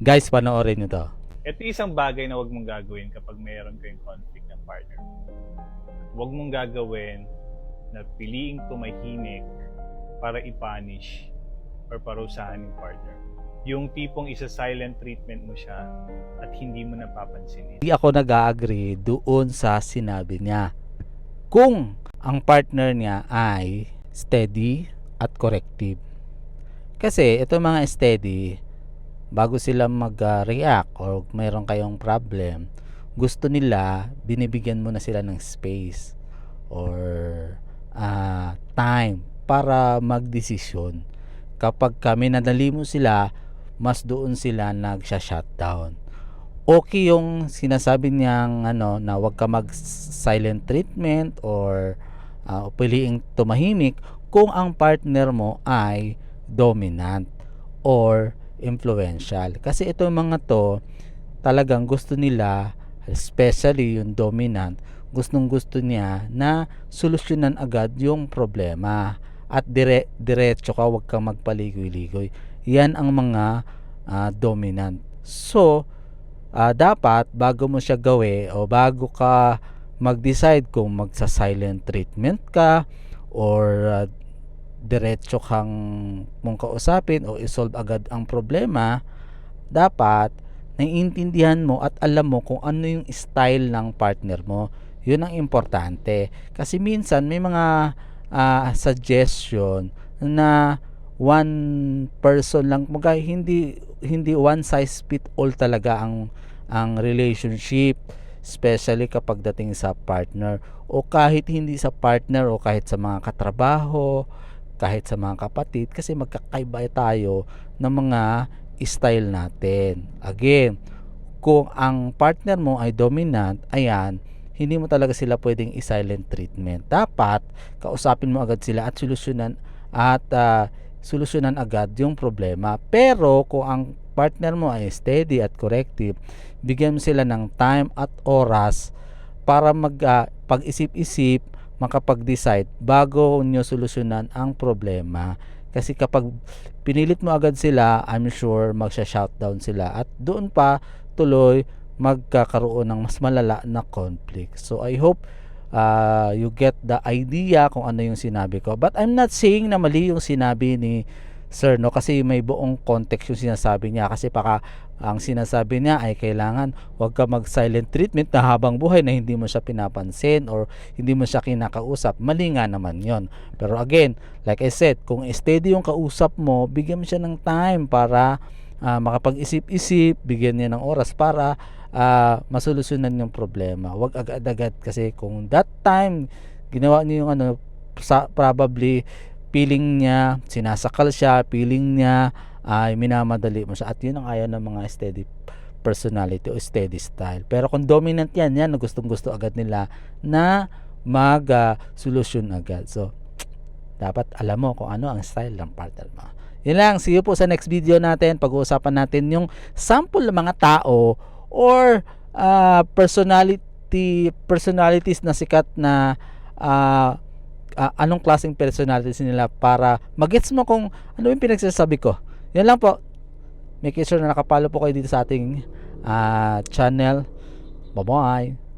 Guys, panoorin nyo to. Ito isang bagay na wag mong gagawin kapag mayroon kayong conflict ng partner. Huwag mong gagawin na piliing tumahimik para i-punish or parusahan yung partner. Yung tipong isa silent treatment mo siya at hindi mo napapansinin. Hindi ako nag-agree doon sa sinabi niya. Kung ang partner niya ay steady at corrective. Kasi ito mga steady, bago sila mag-react or mayroon kayong problem, gusto nila, binibigyan mo na sila ng space or ah, time para magdesisyon. Kapag kami nadali mo sila, mas doon sila nagsha-shutdown. Okay yung sinasabi niyang ano na wag ka mag silent treatment or uh, piliing tumahimik kung ang partner mo ay dominant or influential. Kasi ito mga to talagang gusto nila especially yung dominant gustong gusto niya na solusyonan agad yung problema. At dire diretso ka wag kang magpaligoy-ligoy. Yan ang mga ah, dominant. So ah, dapat bago mo siya gawi o bago ka mag-decide kung magsa-silent treatment ka or ah, diretso kang mong kausapin o isolve agad ang problema dapat naiintindihan mo at alam mo kung ano yung style ng partner mo. Yun ang importante. Kasi minsan may mga ah, suggestion na one person lang mga hindi hindi one size fit all talaga ang ang relationship especially kapag dating sa partner. O kahit hindi sa partner o kahit sa mga katrabaho kahit sa mga kapatid kasi magkakaiba tayo ng mga style natin again kung ang partner mo ay dominant ayan hindi mo talaga sila pwedeng i-silent treatment. Dapat kausapin mo agad sila at solusyonan at ah, solusyonan agad yung problema. Pero kung ang partner mo ay steady at corrective, bigyan mo sila ng time at oras para mag ah, pag-isip-isip, makapag-decide bago nyo solusyonan ang problema. Kasi kapag pinilit mo agad sila, I'm sure magsha-shutdown sila at doon pa tuloy magkakaroon ng mas malala na conflict. So I hope uh, you get the idea kung ano yung sinabi ko. But I'm not saying na mali yung sinabi ni Sir no? Kasi may buong context yung sinasabi niya. Kasi baka ang sinasabi niya ay kailangan wag ka mag silent treatment na habang buhay na hindi mo siya pinapansin or hindi mo siya kinakausap. Mali nga naman yon pero again like I said kung steady yung kausap mo bigyan mo siya ng time para ah, makapag-isip-isip, bigyan niya ng oras para ah, masolusyonan yung problema. Huwag agad-agad kasi kung that time ginawa niyo yung ano sa, probably feeling niya, sinasakal siya, feeling niya ay minamadali mo siya at yun ang ayaw ng mga steady personality o steady style. Pero kung dominant yan, yan gustong gusto agad nila na mag ah, solusyon agad. So, dapat alam mo kung ano ang style ng partner mo. Yun lang, see you po sa next video natin. Pag-uusapan natin yung sample ng mga tao or ah, personality personalities na sikat na ah, ah, anong klaseng personalities nila para magets mo kung ano yung pinagsasabi ko. Yan lang po. Make sure na nakapalo po kayo dito sa ating ah, channel. Bye-bye.